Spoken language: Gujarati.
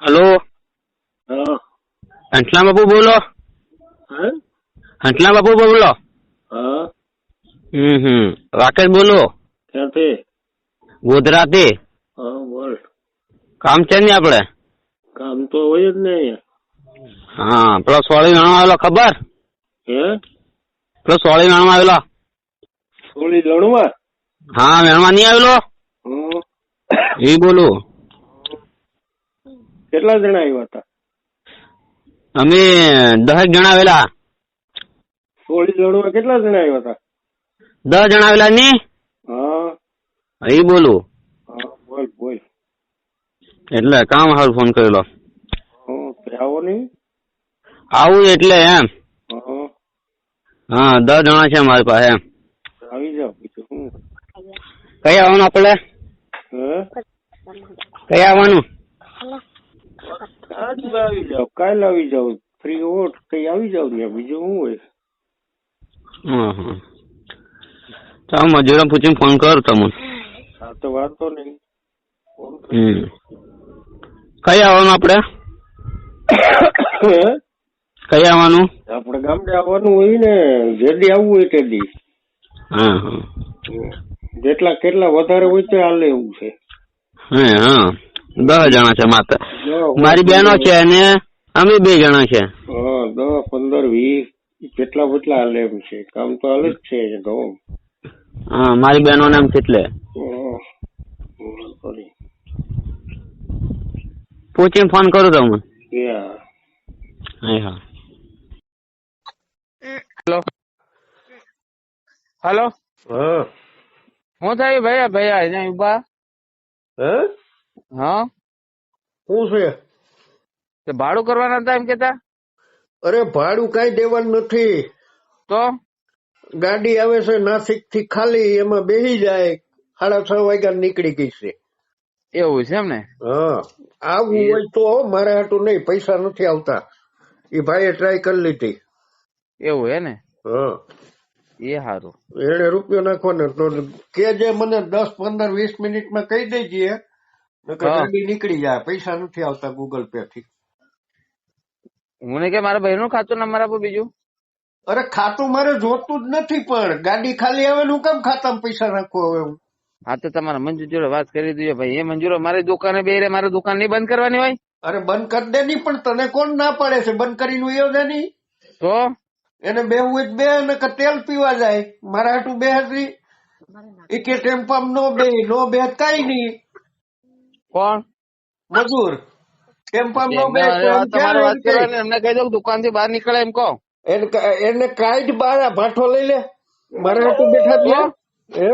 હલો. હા. હંસલા બાપુ બોલો. હે? હંસલા બાપુ બોલો. હા. હમ હમ. રાકેશ બોલો. ક્યાંથી? ગોધરાથી. હા બોલ. કામ છે ને આપણે કામ તો હોય જ ને હા પેલો સોળી નાણો આવેલો ખબર? હે? પેલો સોળી નાણો આવેલો. સોળી લણવા? હા વેણવા નહીં આવેલો. એ બોલું. કેટલા જણા આવ્યા હતા? અમે દસ જણા આવેલા. સોળ લણવા કેટલા જણા આવ્યા હતા? દસ જણા આવેલા ને? હા. એ બોલું. હા બોલ બોલ. એટલે કામ હાલ ફોન કરેલો. આવો નહીં? આવું એટલે એમ. હા. દસ જણા છે મારી પાસે આવી જાવ કઈ આવવાનું આપણે? કઈ આવવાનું? આજ આવી જાવ કાલ આવી જાવ ફ્રી હો કઈ આવી જાવ ને બીજું શું હોય? હા હા ચાલ જરા પૂછીને ફોન કર તમે. હા તો વાંધો નહીં. હમ. કઈ આવવાનું આપણે? કઈ આવવાનું? આપણે ગામડે આવવાનું હોય ને જેદી આવવું હોય તેદી. હા હા. જેટલા કેટલા વધારે હોય તે હાલે એવું છે. હે હા. દસ જણા છે માત્ર. મારી બહેનો છે અને અમે બે જણા છે. દસ પંદર વીસ કેટલા કેટલા હાલે એમ છે. કામ તો હાલે જ છે ઘઉં. હા મારી બહેનો નામ કેટલે. પૂછીને ફોન કરું તમને? હા હા. હેલો. હેલો. હા. હું થાય ભૈયા ભૈયા અહીંયા ઊભા હે? હા. શું છે તે ભાડું કરવાના હતા એમ કેતા અરે ભાડું કઈ દેવાનું નથી. તો? ગાડી આવે છે નાસિકથી ખાલી એમાં બેસી જાય સાડા છ વાગ્યા નીકળી ગઈ છે. એવું છે એમ ને હા. આવવું હોય તો મારે હાટું નહીં પૈસા નથી આવતા. એ ભાઈએ ટ્રાય કરી લીધી. એવું હે ને? હા. એ સારું એને રૂપિયો નાખવાનો. તો કે જે મને દસ પંદર વીસ મિનિટમાં કહી દેજે. ગાડી નીકળી જાય પૈસા નથી આવતા ગૂગલ પે થી. મને કે મારા ભાઈ નું ખાતું નંબર મારા બીજું? અરે ખાતું મારે જોતું જ નથી પણ ગાડી ખાલી આવે હું કેમ ખાતામાં પૈસા નાખું હવે હું? હા તો તમારા મંજુ જોડે વાત કરી દીધી ભાઈ એ મંજૂરો મારી દુકાને બે રે મારી દુકાન નહીં બંધ કરવાની હોય? અરે બંધ કરી દે નહીં પણ તને કોણ ના પાડે છે? બંધ કરીને એવું દે નહીં. તો? એને બેહવું હું તો બે અને કે તેલ પીવા જાય. મારા હાટું બે હતી એ કે ટેમ્પામ નો બે નો બે કઈ નહીં. કોણ? મજૂર. ટેમ્પામ નો બે એમ તમારે વાત ક્યાં કરવાની. એમને કહી દઉં દુકાનથી બહાર નીકળે એમ કહો. એને કાઢ બાર ભાઠો લઈ લે. મારા હાટું બેઠા ત્યાં. હે?